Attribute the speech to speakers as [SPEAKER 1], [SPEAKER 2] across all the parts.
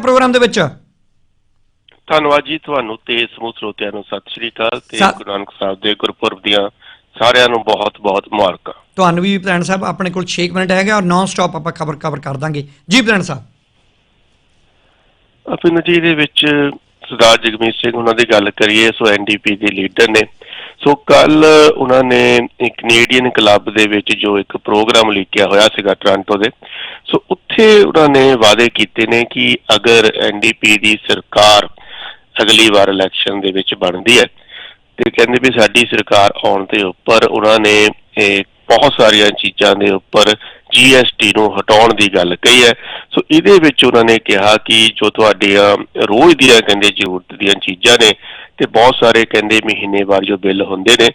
[SPEAKER 1] Programme ਦੇ ਵਿੱਚ?
[SPEAKER 2] ਧੰਨਵਾਦ ਜੀ ਤੁਹਾਨੂੰ ਤੇ ਸਮੂਹ ਸਰੋਤਿਆਂ ਨੂੰ ਸਤਿ ਸ਼੍ਰੀ ਅਕਾਲ ਤੇ
[SPEAKER 1] ਸਾ-
[SPEAKER 2] ਗੁਰੂ ਨਾਨਕ ਸਾਹਿਬ ਦੇ ਗੁਰਪੁਰਬ ਦੀਆਂ ਸਾਰਿਆਂ ਨੂੰ ਬਹੁਤ-ਬਹੁਤ ਮੁਬਾਰਕਾਂ।
[SPEAKER 1] ਤੁਹਾਨੂੰ ਵੀ ਪ੍ਰਧਾਨ ਸਾਹਿਬ ਆਪਣੇ ਕੋਲ 6 ਮਿੰਟ ਹੈਗਾ ਔਰ ਨਾਨ ਸਟਾਪ ਆਪਾਂ ਖਬਰ ਕਵਰ ਕਰ ਦਾਂਗੇ। ਜੀ ਪ੍ਰਧਾਨ ਸਾਹਿਬ।
[SPEAKER 2] ਅਪਿਨ ਜੀ ਦੇ ਵਿੱਚ ਸਰਦਾਰ ਜਗਮੀਤ ਸਿੰਘ ਉਹਨਾਂ ਦੀ ਗੱਲ ਕਰੀਏ ਸੋ ਐਨਡੀਪੀ ਦੇ ਲੀਡਰ ਨੇ। ਸੋ ਕੱਲ ਉਹਨਾਂ ਨੇ ਇੱਕ ਕੈਨੇਡੀਅਨ ਕਲੱਬ ਦੇ ਵਿੱਚ ਜੋ ਇੱਕ ਪ੍ਰੋਗਰਾਮ ਲਿਖਿਆ ਹੋਇਆ ਸੀਗਾ ਟੋਰਾਂਟੋ ਦੇ, ਸੋ ਉੱਥੇ ਉਹਨਾਂ ਨੇ ਵਾਅਦੇ ਕੀਤੇ ਨੇ ਕਿ ਅਗਰ ਐਨਡੀਪੀ ਦੀ ਸਰਕਾਰ ਅਗਲੀ ਵਾਰ ਇਲੈਕਸ਼ਨ ਦੇ ਵਿੱਚ ਬਣਦੀ ਹੈ, ਤੇ ਕਹਿੰਦੇ ਵੀ ਸਾਡੀ ਸਰਕਾਰ ਆਉਣ ਦੇ ਉੱਪਰ ਉਹਨਾਂ ਨੇ ਬਹੁਤ ਸਾਰੀਆਂ ਚੀਜ਼ਾਂ ਦੇ ਉੱਪਰ ਜੀਐਸਟੀ ਨੂੰ ਹਟਾਉਣ ਦੀ ਗੱਲ ਕਹੀ ਹੈ। ਸੋ ਇਹਦੇ ਵਿੱਚ ਉਹਨਾਂ ਨੇ ਕਿਹਾ ਕਿ ਜੋ ਤੁਹਾਡੀਆਂ ਰੋਜ਼ ਦੀਆਂ ਕਹਿੰਦੇ ਜ਼ਰੂਰਤ ਦੀਆਂ ਚੀਜ਼ਾਂ ਨੇ ਤੇ ਬਹੁਤ ਸਾਰੇ ਕਹਿੰਦੇ ਮਹੀਨੇਵਾਰ ਜੋ ਬਿੱਲ ਹੁੰਦੇ ਨੇ,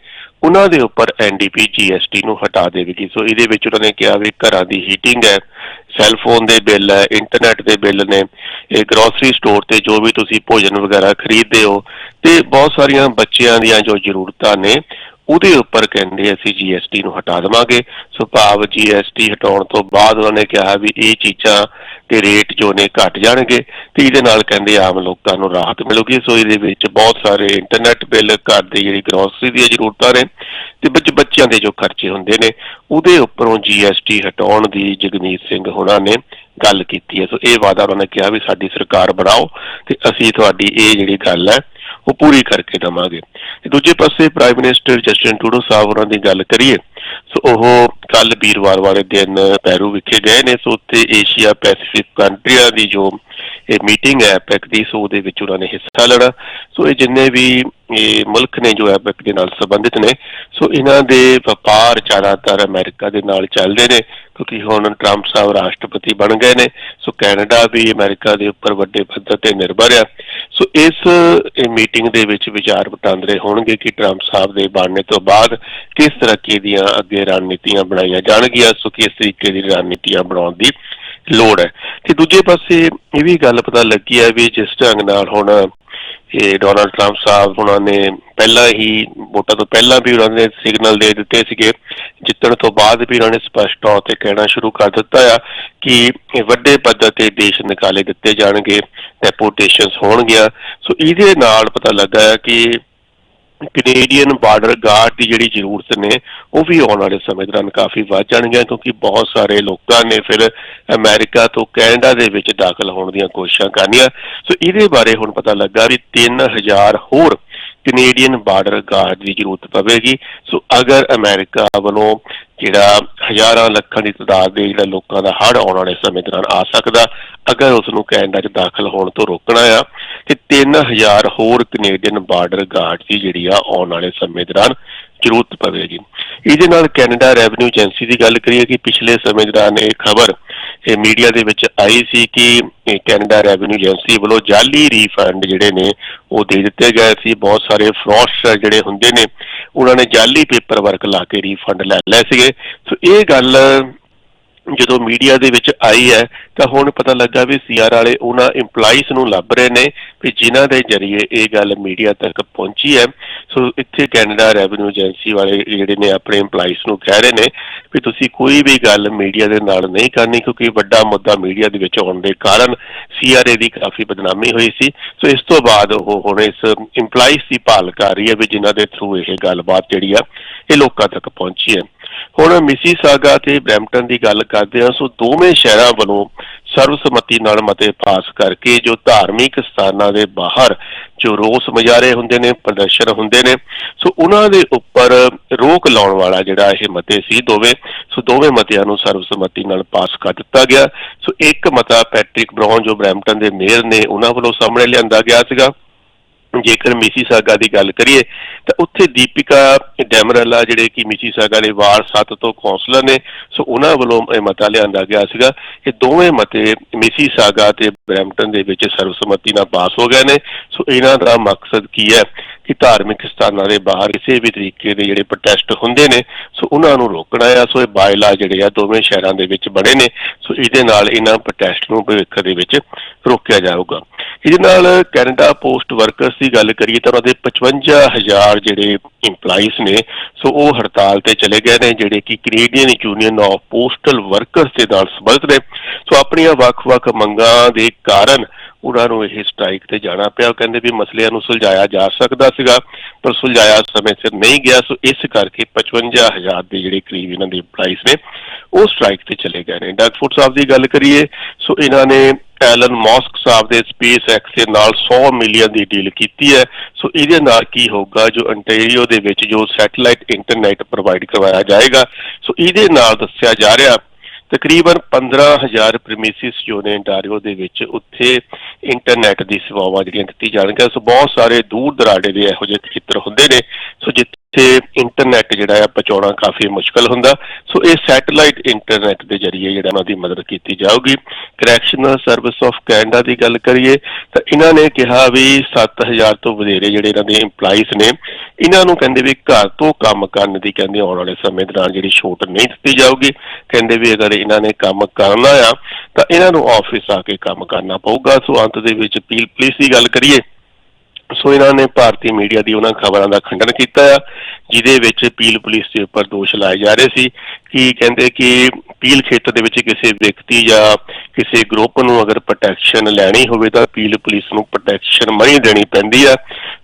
[SPEAKER 2] ਉਹਨਾਂ ਦੇ ਉੱਪਰ ਐਨਡੀਪੀ ਜੀਐਸਟੀ ਨੂੰ ਹਟਾ ਦੇਵੇਗੀ। ਸੋ ਇਹਦੇ ਵਿੱਚ ਉਹਨਾਂ ਨੇ ਕਿਹਾ ਵੀ ਘਰਾਂ ਦੀ ਹੀਟਿੰਗ ਹੈ ਸੈੱਲ ਫੋਨ ਦੇ ਬਿੱਲ ਹੈ ਇੰਟਰਨੈਟ ਦੇ ਬਿੱਲ ਨੇ, ਇਹ ਗਰੋਸਰੀ ਸਟੋਰ ਤੇ ਜੋ ਵੀ ਤੁਸੀਂ ਭੋਜਨ ਵਗੈਰਾ ਖਰੀਦਦੇ ਹੋ, ਤੇ ਬਹੁਤ ਸਾਰੀਆਂ ਬੱਚਿਆਂ ਦੀਆਂ ਜੋ ਜ਼ਰੂਰਤਾਂ ਨੇ ਉਹਦੇ ਉੱਪਰ ਕਹਿੰਦੇ ਅਸੀਂ ਜੀਐਸਟੀ ਨੂੰ ਹਟਾ ਦੇਵਾਂਗੇ। ਸੋ ਭਾਵ ਜੀਐਸਟੀ ਹਟਾਉਣ ਤੋਂ ਬਾਅਦ ਉਹਨਾਂ ਨੇ ਕਿਹਾ ਵੀ ਇਹ ਚੀਜ਼ਾਂ ਤੇ ਰੇਟ ਜੋ ਨੇ ਘਟ ਜਾਣਗੇ ਤੇ ਇਹਦੇ ਨਾਲ ਕਹਿੰਦੇ ਆਮ ਲੋਕਾਂ ਨੂੰ ਰਾਹਤ ਮਿਲੂਗੀ। ਸੋ ਇਹਦੇ ਵਿੱਚ ਬਹੁਤ ਸਾਰੇ ਇੰਟਰਨੈਟ ਬਿੱਲ ਘਰ ਦੀ ਜਿਹੜੀ ਗਰੋਸਰੀ ਦੀਆਂ ਜ਼ਰੂਰਤਾਂ ਨੇ ਤੇ ਬੱਚ ਬੱਚਿਆਂ ਦੇ ਜੋ ਖਰਚੇ ਹੁੰਦੇ ਨੇ, ਉਹਦੇ ਉੱਪਰੋਂ ਜੀਐਸਟੀ ਹਟਾਉਣ ਦੀ ਜਗਮੀਤ ਸਿੰਘ ਹੋਣਾ ਨੇ ਗੱਲ ਕੀਤੀ ਹੈ। ਸੋ ਇਹ ਵਾਅਦਾ ਉਹਨਾਂ ਨੇ ਕਿਹਾ ਵੀ ਸਾਡੀ ਸਰਕਾਰ ਬਣਾਓ ਤੇ ਅਸੀਂ ਤੁਹਾਡੀ ਇਹ ਜਿਹੜੀ ਗੱਲ ਹੈ, ਉਹ ਪੂਰੀ ਕਰਕੇ ਦਵਾਂਗੇ। ਤੇ ਦੂਜੇ ਪਾਸੇ ਪ੍ਰਾਈਮ ਮਿਨਿਸਟਰ ਜਸਟਿਨ ਟਰੂਡੋ ਸਾਹਿਬ ਉਹਨਾਂ ਦੀ ਗੱਲ ਕਰੀਏ, ਸੋ ਉਹ ਕੱਲ ਵੀਰਵਾਰ ਵਾਲੇ ਦਿਨ ਪੈਰੂ ਵਿਖੇ ਗਏ ਨੇ, ਸੋ ਉੱਥੇ ਏਸ਼ੀਆ ਪੈਸੀਫਿਕ ਕੰਟਰੀਆਂ ਦੀ ਜੋ ਇਹ ਮੀਟਿੰਗ ਹੈ ਐਪੈਕ ਦੀ, ਸੋ ਉਹਦੇ ਵਿੱਚ ਉਹਨਾਂ ਨੇ ਹਿੱਸਾ ਲੈਣਾ। ਸੋ ਇਹ ਜਿੰਨੇ ਵੀ, ਇਹ ਮੁਲਕ ਨੇ ਜੋ ਐਪੈਕ ਦੇ ਨਾਲ ਸੰਬੰਧਿਤ ਨੇ, ਸੋ ਇਹਨਾਂ ਦੇ ਵਪਾਰ ਜ਼ਿਆਦਾਤਰ ਅਮਰੀਕਾ ਦੇ ਨਾਲ ਚੱਲਦੇ ਨੇ, ਕਿਉਂਕਿ ਹੁਣ ਟਰੰਪ ਸਾਹਿਬ ਰਾਸ਼ਟਰਪਤੀ ਬਣ ਗਏ ਨੇ, ਸੋ ਕੈਨੇਡਾ ਵੀ ਅਮਰੀਕਾ ਦੇ ਉੱਪਰ ਵੱਡੇ ਪੱਧਰ ਤੇ ਨਿਰਭਰ ਆ। ਸੋ ਇਸ ਮੀਟਿੰਗ ਦੇ ਵਿੱਚ ਵਿਚਾਰ ਵਟਾਂਦਰੇ ਹੋਣਗੇ ਕਿ ਟਰੰਪ ਸਾਹਿਬ ਦੇ ਬਣਨੇ ਤੋਂ ਬਾਅਦ ਕਿਸ ਤਰ੍ਹਾਂ ਦੀਆਂ ਅੱਗੇ ਰਣਨੀਤੀਆਂ ਬਣਾਈਆਂ ਜਾਣਗੀਆਂ, ਸੋ ਕਿਸ ਤਰੀਕੇ ਦੀ ਰਣਨੀਤੀਆਂ ਬਣਾਉਣ ਦੀ ਲੋੜ ਹੈ। ਤੇ ਦੂਜੇ ਪਾਸੇ ਇਹ ਵੀ ਗੱਲ ਪਤਾ ਲੱਗੀ ਹੈ ਵੀ ਜਿਸ ਢੰਗ ਨਾਲ ਹੁਣ ਇਹ ਡੋਨਾਲਡ ਟਰੰਪ ਸਾਹਿਬ ਉਹਨਾਂ ਨੇ ਪਹਿਲਾਂ ਹੀ ਵੋਟਾਂ ਤੋਂ ਪਹਿਲਾਂ ਵੀ ਉਹਨਾਂ ਨੇ ਸਿਗਨਲ ਦੇ ਦਿੱਤੇ ਸੀਗੇ। ਜਿੱਤਣ ਤੋਂ ਬਾਅਦ ਵੀ ਉਹਨਾਂ ਨੇ ਸਪਸ਼ਟ ਤੌਰ ਤੇ ਕਹਿਣਾ ਸ਼ੁਰੂ ਕਰ ਦਿੱਤਾ ਆ ਕਿ ਵੱਡੇ ਪੱਧਰ ਤੇ ਦੇਸ਼ ਨਿਕਾਲੇ ਦਿੱਤੇ ਜਾਣਗੇ ਡੈਪੋਟੇਸ਼ਨਸ ਹੋਣਗੀਆਂ। ਸੋ ਇਹਦੇ ਨਾਲ ਪਤਾ ਲੱਗਾ ਹੈ ਕਿ ਕੈਨੇਡੀਅਨ ਬਾਰਡਰ ਗਾਰਡ ਦੀ ਜਿਹੜੀ ਜ਼ਰੂਰਤ ਨੇ, ਉਹ ਵੀ ਆਉਣ ਵਾਲੇ ਸਮੇਂ ਦੌਰਾਨ ਕਾਫੀ ਵੱਧ ਜਾਣਗੀਆਂ ਕਿਉਂਕਿ ਬਹੁਤ ਸਾਰੇ ਲੋਕਾਂ ਨੇ ਫਿਰ ਅਮਰੀਕਾ ਤੋਂ ਕੈਨੇਡਾ ਦੇ ਵਿੱਚ ਦਾਖਲ ਹੋਣ ਦੀਆਂ ਕੋਸ਼ਿਸ਼ਾਂ ਕਰਨੀਆਂ। ਸੋ ਇਹਦੇ ਬਾਰੇ ਹੁਣ ਪਤਾ ਲੱਗਾ ਵੀ 3000 ਹੋਰ ਕੈਨੇਡੀਅਨ ਬਾਰਡਰ ਗਾਰਡ ਦੀ ਜ਼ਰੂਰਤ ਪਵੇਗੀ। ਸੋ ਅਗਰ ਅਮਰੀਕਾ ਵੱਲੋਂ ਜਿਹੜਾ ਹਜ਼ਾਰਾਂ ਲੱਖਾਂ ਦੀ ਤਾਦਾਦ ਦੇ ਜਿਹੜਾ ਲੋਕਾਂ ਦਾ ਹੜ੍ਹ ਆਉਣ ਵਾਲੇ ਸਮੇਂ ਦੌਰਾਨ ਆ ਸਕਦਾ, ਅਗਰ ਉਸ ਨੂੰ ਕੈਨੇਡਾ 'ਚ ਦਾਖਲ ਹੋਣ ਤੋਂ ਰੋਕਣਾ ਆ ਤੇ 3000 ਹੋਰ ਕੈਨੇਡੀਅਨ ਬਾਰਡਰ ਗਾਰਡ ਦੀ ਜਿਹੜੀ ਆ ਆਉਣ ਵਾਲੇ ਸਮੇਂ ਦੌਰਾਨ ਜ਼ਰੂਰਤ ਪਵੇਗੀ। ਇਹਦੇ ਨਾਲ ਕੈਨੇਡਾ ਰੈਵਨਿਊ ਏਜੰਸੀ ਦੀ ਗੱਲ ਕਰੀਏ ਕਿ ਪਿਛਲੇ ਸਮੇਂ ਦੌਰਾਨ ਇਹ ਖਬਰ ਇਹ ਮੀਡੀਆ ਦੇ ਵਿੱਚ ਆਈ ਸੀ ਕਿ ਕੈਨੇਡਾ ਰੈਵਨਿਊ ਏਜੰਸੀ ਵੱਲੋਂ ਜਾਲੀ ਰੀਫੰਡ ਜਿਹੜੇ ਨੇ ਉਹ ਦੇ ਦਿੱਤੇ ਗਏ ਸੀ। ਬਹੁਤ ਸਾਰੇ ਫਰਾਡਸਟਰ ਜਿਹੜੇ ਹੁੰਦੇ ਨੇ, ਉਹਨਾਂ ਨੇ ਜਾਲੀ ਪੇਪਰ ਵਰਕ ਲਾ ਕੇ ਰੀਫੰਡ ਲੈ ਲਏ ਸੀਗੇ। ਸੋ ਇਹ ਗੱਲ ਜਦੋਂ ਮੀਡੀਆ ਦੇ ਵਿੱਚ ਆਈ ਹੈ, ਤਾਂ ਹੁਣ ਪਤਾ ਲੱਗਾ ਵੀ ਸੀਆਰ ਵਾਲੇ ਉਹਨਾਂ EMPLOYEES ਨੂੰ ਲੱਭ ਰਹੇ ਨੇ ਵੀ ਜਿਨ੍ਹਾਂ ਦੇ ਜ਼ਰੀਏ ਇਹ ਗੱਲ ਮੀਡੀਆ ਤੱਕ ਪਹੁੰਚੀ ਹੈ। ਸੋ ਇੱਥੇ ਕੈਨੇਡਾ ਰੈਵਨਿਊ ਏਜੰਸੀ ਵਾਲੇ ਜਿਹੜੇ ਨੇ ਆਪਣੇ EMPLOYEES ਨੂੰ ਕਹਿ ਰਹੇ ਨੇ ਵੀ ਤੁਸੀਂ ਕੋਈ ਵੀ ਗੱਲ ਮੀਡੀਆ ਦੇ ਨਾਲ ਨਹੀਂ ਕਰਨੀ ਕਿਉਂਕਿ ਵੱਡਾ ਮੁੱਦਾ ਮੀਡੀਆ ਦੇ ਵਿੱਚ ਆਉਣ ਦੇ ਕਾਰਨ ਸੀਆਰਏ ਦੀ ਕਾਫੀ ਬਦਨਾਮੀ ਹੋਈ ਸੀ। ਸੋ ਇਸ ਤੋਂ ਬਾਅਦ ਉਹ ਹੁਣ ਇਸ EMPLOYEES ਦੀ ਭਾਲ ਕਰ ਰਹੀ ਹੈ ਵੀ ਜਿਨ੍ਹਾਂ ਦੇ ਥਰੂ ਇਹ ਗੱਲਬਾਤ ਜਿਹੜੀ ਆ, ਇਹ ਲੋਕਾਂ ਤੱਕ ਪਹੁੰਚੀ ਹੈ। ਹੁਣ ਮਿਸੀਸਾਗਾ ਤੇ ਬ੍ਰੈਂਪਟਨ ਦੀ ਗੱਲ ਕਰਦੇ ਹਾਂ, ਸੋ ਦੋਵੇਂ ਸ਼ਹਿਰਾਂ ਵੱਲੋਂ ਸਰਵਸੰਮਤੀ ਨਾਲ ਮਤੇ ਪਾਸ ਕਰਕੇ ਜੋ ਧਾਰਮਿਕ ਸਥਾਨਾਂ ਦੇ ਬਾਹਰ ਜੋ ਰੋਸ ਮੁਜ਼ਾਹਰੇ ਹੁੰਦੇ ਨੇ, ਪ੍ਰਦਰਸ਼ਨ ਹੁੰਦੇ ਨੇ, ਸੋ ਉਹਨਾਂ ਦੇ ਉੱਪਰ ਰੋਕ ਲਾਉਣ ਵਾਲਾ ਜਿਹੜਾ ਇਹ ਮਤੇ ਸੀ ਦੋਵੇਂ, ਸੋ ਦੋਵੇਂ ਮਤਿਆਂ ਨੂੰ ਸਰਵਸੰਮਤੀ ਨਾਲ ਪਾਸ ਕਰ ਦਿੱਤਾ ਗਿਆ। ਸੋ ਇੱਕ ਮਤਾ ਪੈਟ੍ਰਿਕ ਬ੍ਰਾਊਨ ਜੋ ਬ੍ਰੈਂਪਟਨ ਦੇ ਮੇਅਰ ਨੇ ਉਹਨਾਂ ਵੱਲੋਂ ਸਾਹਮਣੇ ਲਿਆਂਦਾ ਗਿਆ ਸੀਗਾ। ਜੇਕਰ ਮਿਸੀ ਸਾਗਾ ਦੀ ਗੱਲ ਕਰੀਏ, ਤਾਂ ਉੱਥੇ ਦੀਪਿਕਾ ਡੈਮਰਲਾ ਜਿਹੜੇ ਕਿ ਮਿਸੀ ਸਾਗਾ ਦੇ ਵਾਰਡ ਸੱਤ ਤੋਂ ਕੌਂਸਲਰ ਨੇ, ਸੋ ਉਹਨਾਂ ਵੱਲੋਂ ਇਹ ਮਤਾ ਲਿਆਂਦਾ ਗਿਆ ਸੀਗਾ ਕਿ ਦੋਵੇਂ ਮਤੇ ਮਿਸੀ ਸਾਗਾ ਤੇ ਬ੍ਰੈਂਪਟਨ ਦੇ ਵਿੱਚ ਸਰਵਸੰਮਤੀ ਨਾਲ ਪਾਸ ਹੋ ਗਏ ਨੇ। ਸੋ ਇਹਨਾਂ ਦਾ ਮਕਸਦ ਕੀ ਹੈ ਕਿ ਧਾਰਮਿਕ ਸਥਾਨਾਂ ਦੇ ਬਾਹਰ ਕਿਸੇ ਵੀ ਤਰੀਕੇ ਦੇ ਜਿਹੜੇ ਪ੍ਰੋਟੈਸਟ ਹੁੰਦੇ ਨੇ, ਸੋ ਉਹਨਾਂ ਨੂੰ ਰੋਕਣਾ ਆ ਸੋ ਇਹ ਬਾਇਲਾ ਜਿਹੜੇ ਆ ਦੋਵੇਂ ਸ਼ਹਿਰਾਂ ਦੇ ਵਿੱਚ ਬਣੇ ਨੇ, ਸੋ ਇਹਦੇ ਨਾਲ ਇਹਨਾਂ ਪ੍ਰੋਟੈਸਟ ਨੂੰ ਭਵਿੱਖ ਦੇ ਵਿੱਚ ਰੋਕਿਆ ਜਾਊਗਾ। ਇਹਦੇ ਨਾਲ ਕੈਨੇਡਾ ਪੋਸਟ ਵਰਕਰਸ ਦੀ ਗੱਲ ਕਰੀਏ ਤਾਂ ਉਹਨਾਂ ਦੇ 55000 ਜਿਹੜੇ EMPLOYEES ਨੇ, ਸੋ ਉਹ ਹੜਤਾਲ ਤੇ ਚਲੇ ਗਏ ਨੇ, ਜਿਹੜੇ ਕਿ Canadian union of postal workers ਦੇ ਨਾਲ ਸੰਬੰਧਿਤ ਨੇ। ਸੋ ਆਪਣੀਆਂ ਵੱਖ-ਵੱਖ ਮੰਗਾਂ ਦੇ ਕਾਰਨ ਉਹਨਾਂ ਨੂੰ ਇਹ ਸਟ੍ਰਾਈਕ ਤੇ ਜਾਣਾ ਪਿਆ। ਉਹ ਕਹਿੰਦੇ ਵੀ ਮਸਲਿਆਂ ਨੂੰ ਸੁਲਝਾਇਆ ਜਾ ਸਕਦਾ ਸੀਗਾ, ਪਰ ਸੁਲਝਾਇਆ ਸਮੇਂ ਸਿਰ ਨਹੀਂ ਗਿਆ। ਸੋ ਇਸ ਕਰਕੇ 55000 ਦੇ ਜਿਹੜੇ ਕਰੀਬ ਇਹਨਾਂ ਦੇ ਪ੍ਰਾਈਸ ਨੇ, ਉਹ ਸਟ੍ਰਾਈਕ ਤੇ ਚਲੇ ਗਏ ਨੇ। ਡਗਫੁੱਟ ਸਾਹਿਬ ਦੀ ਗੱਲ ਕਰੀਏ, ਸੋ ਇਹਨਾਂ ਨੇ ਐਲਨ ਮੌਸਕ ਸਾਹਿਬ ਦੇ ਸਪੇਸ ਐਕਸ ਦੇ ਨਾਲ 100 ਮਿਲੀਅਨ ਦੀ ਡੀਲ ਕੀਤੀ ਹੈ। ਸੋ ਇਹਦੇ ਨਾਲ ਕੀ ਹੋਊਗਾ, ਜੋ ਅੰਟੇਰੀਓ ਦੇ ਵਿੱਚ ਜੋ ਸੈਟੇਲਾਈਟ ਇੰਟਰਨੈਟ ਪ੍ਰੋਵਾਈਡ ਕਰਵਾਇਆ ਜਾਏਗਾ, ਸੋ ਇਹਦੇ ਨਾਲ ਦੱਸਿਆ ਜਾ ਰਿਹਾ, ਤਕਰੀਬਨ 15000 ਪ੍ਰੈਮਿਸਿਸ ਜੋ ਨੇ ਅੰਟਾਰੀਓ ਦੇ ਵਿੱਚ, ਉੱਥੇ ਇੰਟਰਨੈਟ ਦੀ ਸੇਵਾਵਾਂ ਜਿਹੜੀਆਂ ਦਿੱਤੀ ਜਾਣਗੀਆਂ, ਸੋ ਬਹੁਤ ਸਾਰੇ ਦੂਰ ਦਰਾਡੇ ਦੇ ਇਹੋ ਜਿਹੇ ਖੇਤਰ ਹੁੰਦੇ ਨੇ। ਸੋ ਜਿੱਥੇ ਇੰਟਰਨੈਟ ਜਿਹੜਾ ਆ ਪਹੁੰਚਾਉਣਾ ਕਾਫੀ ਮੁਸ਼ਕਲ ਹੁੰਦਾ। ਸੋ ਇਹ ਸੈਟੇਲਾਈਟ ਇੰਟਰਨੈਟ ਦੇ ਜ਼ਰੀਏ ਜਿਹੜਾ ਉਹਨਾਂ ਦੀ ਮਦਦ ਕੀਤੀ ਜਾਊਗੀ। ਕਰੈਕਸ਼ਨਲ ਸਰਵਿਸ ਆਫ ਕੈਨੇਡਾ ਦੀ ਗੱਲ ਕਰੀਏ, ਤਾਂ ਇਹਨਾਂ ਨੇ ਕਿਹਾ ਵੀ 7000 ਤੋਂ ਵਧੇਰੇ ਜਿਹੜੇ ਇਹਨਾਂ ਦੇ EMPLOYEES ਨੇ, ਇਹਨਾਂ ਨੂੰ ਕਹਿੰਦੇ ਵੀ ਘਰ ਤੋਂ ਕੰਮ ਕਰਨ ਦੀ ਕਹਿੰਦੇ ਆਉਣ ਵਾਲੇ ਸਮੇਂ ਦੌਰਾਨ ਜਿਹੜੀ ਛੋਟ ਨਹੀਂ ਦਿੱਤੀ ਜਾਊਗੀ। ਕਹਿੰਦੇ ਵੀ ਅਗਰ ਇਹਨਾਂ ਨੇ ਕੰਮ ਕਰਨਾ ਆ, ਤਾਂ ਇਹਨਾਂ ਨੂੰ ਆਫਿਸ ਆ ਕੇ ਕੰਮ ਕਰਨਾ ਪਊਗਾ। ਸੋ ਅੰਤ ਦੇ ਵਿੱਚ ਪੁਲਿਸ ਦੀ ਗੱਲ ਕਰੀਏ, ਸੋ ਇਹਨਾਂ ਨੇ ਭਾਰਤੀ ਮੀਡੀਆ ਦੀ ਉਹਨਾਂ ਖਬਰਾਂ ਦਾ ਖੰਡਨ ਕੀਤਾ ਆ, ਜਿਹਦੇ ਵਿੱਚ ਪੀਲ ਪੁਲਿਸ ਦੇ ਉੱਪਰ ਦੋਸ਼ ਲਾਏ ਜਾ ਰਹੇ ਸੀ ਕਿ ਕਹਿੰਦੇ ਕਿ ਪੀਲ ਖੇਤਰ ਦੇ ਵਿੱਚ ਕਿਸੇ ਵਿਅਕਤੀ ਜਾਂ ਕਿਸੇ ਗਰੁੱਪ ਨੂੰ ਅਗਰ ਪ੍ਰੋਟੈਕਸ਼ਨ ਲੈਣੀ ਹੋਵੇ ਤਾਂ ਪੀਲ ਪੁਲਿਸ ਨੂੰ ਪ੍ਰੋਟੈਕਸ਼ਨ ਮਨੀ ਦੇਣੀ ਪੈਂਦੀ ਆ।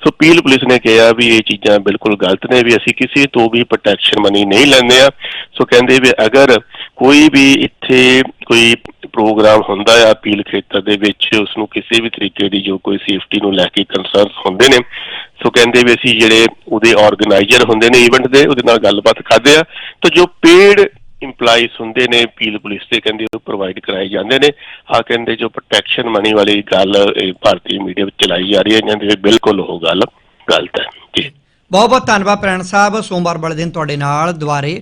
[SPEAKER 2] ਸੋ ਪੀਲ ਪੁਲਿਸ ਨੇ ਕਿਹਾ ਵੀ ਇਹ ਚੀਜ਼ਾਂ ਬਿਲਕੁਲ ਗਲਤ ਨੇ ਵੀ ਅਸੀਂ ਕਿਸੇ ਤੋਂ ਵੀ ਪ੍ਰੋਟੈਕਸ਼ਨ ਮਨੀ ਨਹੀਂ ਲੈਂਦੇ ਆ ਸੋ ਕਹਿੰਦੇ ਵੀ ਅਗਰ ਕੋਈ ਵੀ ਇੱਥੇ ਕੋਈ ਪ੍ਰੋਗਰਾਮ ਹੁੰਦਾ ਆ ਅਪੀਲ ਖੇਤਰ ਦੇ ਵਿੱਚ ਉਸ ਨੂੰ ਕਿਸੇ ਵੀ ਤਰੀਕੇ ਦੀ ਜੋ ਕੋਈ ਸੇਫਟੀ ਨੂੰ ਲੈ ਕੇ ਕੰਸਰਨਸ ਹੁੰਦੇ ਨੇ, ਸੋ ਕਹਿੰਦੇ ਵੀ ਅਸੀਂ ਜਿਹੜੇ ਉਹਦੇ ਆਰਗੇਨਾਈਜ਼ਰ ਹੁੰਦੇ ਨੇ ਇਵੈਂਟ ਦੇ, ਉਹਦੇ ਨਾਲ ਗੱਲਬਾਤ ਕਰਦੇ ਆ ਤਾਂ ਜੋ ਪੇਡ ਇੰਪਲਾਈਜ਼ ਹੁੰਦੇ ਨੇ ਪੀਲ ਪੁਲਿਸ ਤੇ ਕਹਿੰਦੇ ਉਹ ਪ੍ਰੋਵਾਈਡ ਕਰਾਏ ਜਾਂਦੇ ਨੇ। ਆ ਕਹਿੰਦੇ ਜੋ ਪ੍ਰੋਟੈਕਸ਼ਨ ਮਨੀ ਵਾਲੀ ਗੱਲ ਭਾਰਤੀ ਮੀਡੀਆ ਵਿੱਚ ਚਲਾਈ ਜਾ ਰਹੀ ਹੈ ਕਹਿੰਦੇ ਬਿਲਕੁਲ ਉਹ ਗੱਲ ਗਲਤ ਹੈ। ਜੀ।
[SPEAKER 1] ਬਹੁਤ ਬਹੁਤ ਧੰਨਵਾਦ ਪ੍ਰੈਣ ਸਾਹਿਬ। ਸੋਮਵਾਰ ਵਾਲੇ ਦਿਨ ਤੁਹਾਡੇ ਨਾਲ ਦੁਬਾਰੇ